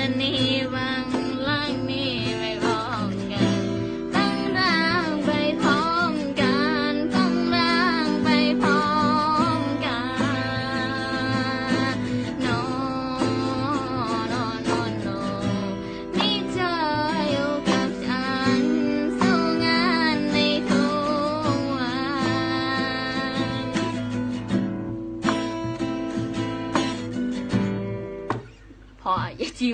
รณีวังลางมีไว้พร้อมกัน ตั้งร่างไปพร้อมกัน ตั้งร่างไปพร้อมกันนอนอนอนนอนนี่เธออยู่กับฉันสู้งานในทุกวัน พออย่าจี